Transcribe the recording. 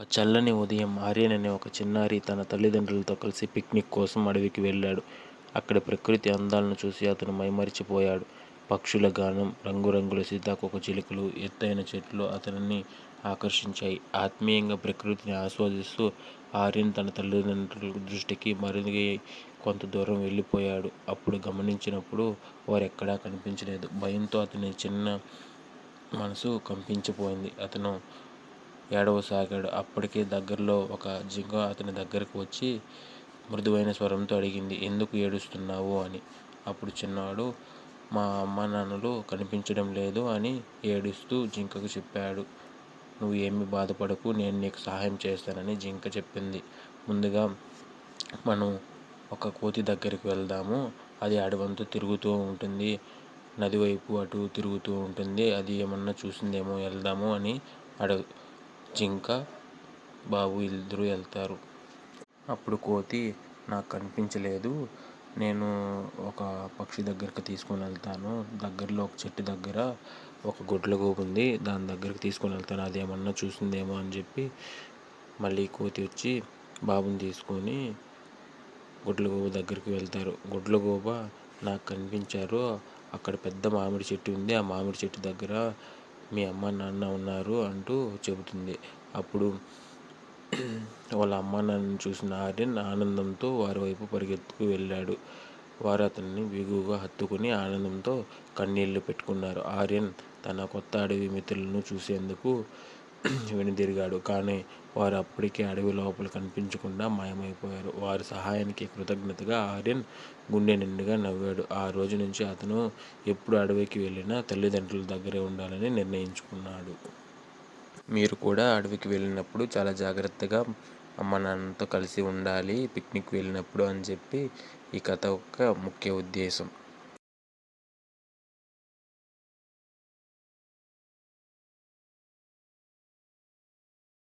ఒక చల్లని ఉదయం ఆర్యన్ అనే ఒక చిన్నారి తన తల్లిదండ్రులతో కలిసి పిక్నిక్ కోసం అడవికి వెళ్ళాడు. అక్కడి ప్రకృతి అందాలను చూసి అతను మైమరిచిపోయాడు. పక్షుల గానం, రంగురంగుల సీతాకోకచిలుకలు, ఎత్తైన చెట్లు అతనిని ఆకర్షించాయి. ఆత్మీయంగా ప్రకృతిని ఆస్వాదిస్తూ ఆర్యన్ తన తల్లిదండ్రుల దృష్టికి మరిగి కొంత దూరం వెళ్ళిపోయాడు. అప్పుడు గమనించినప్పుడు వారెక్కడా కనిపించలేదు. భయంతో అతని చిన్న మనసు కంపించిపోయింది. అతను ఏడవసాగాడు. అప్పటికే దగ్గరలో ఒక జింక అతని దగ్గరకు వచ్చి మృదువైన స్వరంతో అడిగింది. ఎందుకు ఏడుస్తున్నావు? అని. అప్పుడు చిన్నవాడు మా అమ్మానాన్నలు కనిపించడం లేదు అని ఏడుస్తూ జింకకు చెప్పాడు. నువ్వు ఏమి బాధపడకు. నేను నీకు సహాయం చేస్తానని జింక చెప్పింది. ముందుగా మనం ఒక కోతి దగ్గరికి వెళ్దాము. అది అడవంతా తిరుగుతూ ఉంటుంది. నదివైపు అటు తిరుగుతూ ఉంటుంది. అది ఏమన్నా చూసిందేమో వెళ్దాము అని అడుగు జింక, బాబు ఇద్దరూ వెళ్తారు. అప్పుడు కోతి నాకు కనిపించలేదు. నేను ఒక పక్షి దగ్గరికి తీసుకొని వెళ్తాను. దగ్గరలో ఒక చెట్టు దగ్గర ఒక గుడ్లగూబ ఉంది. దాని దగ్గరికి తీసుకొని వెళ్తాను. అది ఏమన్నా చూసిందేమో అని చెప్పి మళ్ళీ కోతి వచ్చి బాబుని తీసుకొని గుడ్లగూబ దగ్గరికి వెళ్తారు. గుడ్లగూబ నాకు కనిపించారు. అక్కడ పెద్ద మామిడి చెట్టు ఉంది. ఆ మామిడి చెట్టు దగ్గర మీ అమ్మ నాన్న ఉన్నారు అంటూ చెబుతుంది. అప్పుడు వాళ్ళ అమ్మానాన్నలను చూసిన ఆర్యన్ ఆనందంతో వారి వైపు పరిగెత్తుకు వెళ్ళాడు. వారు అతన్ని బిగువుగా హత్తుకుని ఆనందంతో కన్నీళ్ళు పెట్టుకున్నారు. ఆర్యన్ తన కొత్త అడవి మిత్రులను చూసేందుకు వెనుదిరిగాడు. కానీ వారు అప్పటికే అడవి లోపల కనిపించకుండా మాయమైపోయారు. వారి సహాయానికి కృతజ్ఞతగా ఆర్యన్ గుండె నిండుగా నవ్వాడు. ఆ రోజు నుంచి అతను ఎప్పుడు అడవికి వెళ్ళినా తల్లిదండ్రుల దగ్గరే ఉండాలని నిర్ణయించుకున్నాడు. మీరు కూడా అడవికి వెళ్ళినప్పుడు చాలా జాగ్రత్తగా అమ్మ నాన్నతో కలిసి ఉండాలి పిక్నిక్ వెళ్ళినప్పుడు అని చెప్పి ఈ కథ యొక్క ముఖ్య ఉద్దేశం.